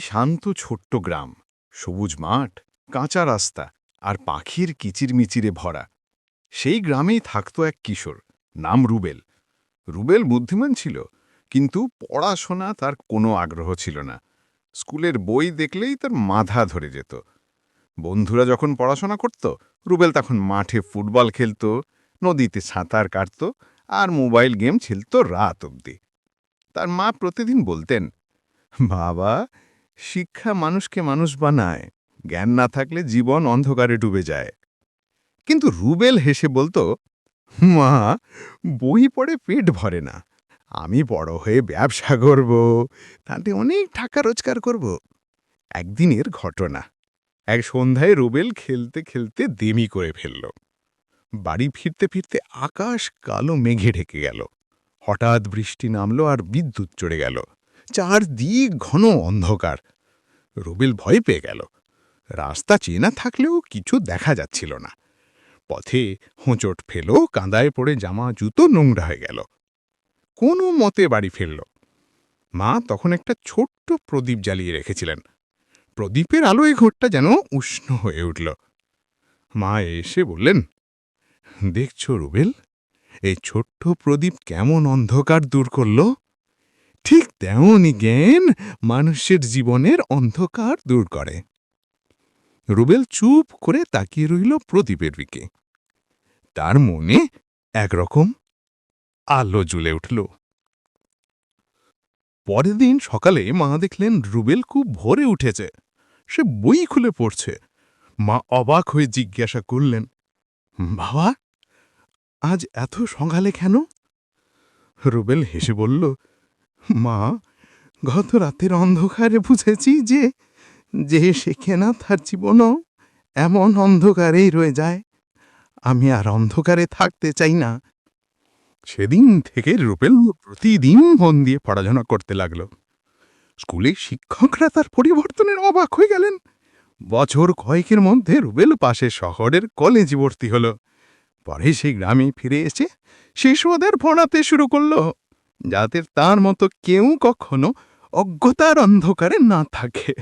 শান্ত ছোট্ট গ্রাম। সবুজ মাঠ, কাঁচা রাস্তা আর পাখির কিচিরমিচিরে ভরা। সেই গ্রামেই থাকত এক কিশোর, নাম রুবেল। রুবেল বুদ্ধিমান ছিল, কিন্তু পড়াশোনা তার কোনো আগ্রহ ছিল না। স্কুলের বই দেখলেই তার মাথা ধরে যেত। বন্ধুরা যখন পড়াশোনা করত, রুবেল তখন মাঠে ফুটবল খেলত, নদীতে সাঁতার কাটত আর মোবাইল গেম খেলত রাত অবধি। তার মা প্রতিদিন বলতেন বাবা, শিক্ষা মানুষকে মানুষ বানায়। জ্ঞান না থাকলে জীবন অন্ধকারে ডুবে যায়। কিন্তু রুবেল হেসে বলতো, মা, বই পড়ে পেট ভরে না। আমি বড় হয়ে ব্যবসা করব, তাতে অনেক টাকা রোজগার করব। একদিনের ঘটনা। এক সন্ধ্যায় রুবেল খেলতে খেলতে দেমি করে ফেলল। বাড়ি ফিরতে ফিরতে আকাশ কালো মেঘে ঢেকে গেল। হঠাৎ বৃষ্টি নামলো আর বিদ্যুৎ চড়ে গেল। চারদিক ঘন অন্ধকার। রুবেল ভয় পেয়ে গেল। রাস্তা চেনা থাকলেও কিছু দেখা যাচ্ছিল না। পথে হোঁচট ফেলো, কাঁদায় পড়ে জামা, জুতো নোংরা হয়ে গেল। কোনো মতে বাড়ি ফিরল। মা তখন একটা ছোট্ট প্রদীপ জ্বালিয়ে রেখেছিলেন। প্রদীপের আলোয় ঘরটা যেন উষ্ণ হয়ে উঠল। মা এসে বললেন, দেখছ রুবেল, এই ছোট্ট প্রদীপ কেমন অন্ধকার দূর করল? ঠিক তেমনই জ্ঞান মানুষের জীবনের অন্ধকার দূর করে। রুবেল চুপ করে তাকিয়ে রইল প্রদীপের দিকে। তার মনে একরকম আলো জ্বলে উঠল। পরের দিন সকালে মা দেখলেন রুবেল খুব ভোরে উঠেছে। সে বই খুলে পড়ছে। মা অবাক হয়ে জিজ্ঞাসা করলেন, বাবা, আজ এত সকালে কেন? রুবেল হেসে বলল মা গত রাতের অন্ধকারে বুঝেছি যে যে শেখে না তার জীবনও এমন অন্ধকারেই রয়ে যায়। আমি আর অন্ধকারে থাকতে চাই না। সেদিন থেকে রুবেল প্রতিদিন মন দিয়ে পড়াশোনা করতে লাগল। স্কুলে শিক্ষকরা তার পরিবর্তনের অবাক হয়ে গেলেন। বছর কয়েকের মধ্যে রুবেল পাশে শহরের কলেজে ভর্তি হল। পরে সেই গ্রামে ফিরে এসে শিশুদের পড়াতে শুরু করল। যাতে তার মতো কেউ কখনো অজ্ঞতার অন্ধকারে না থাকে।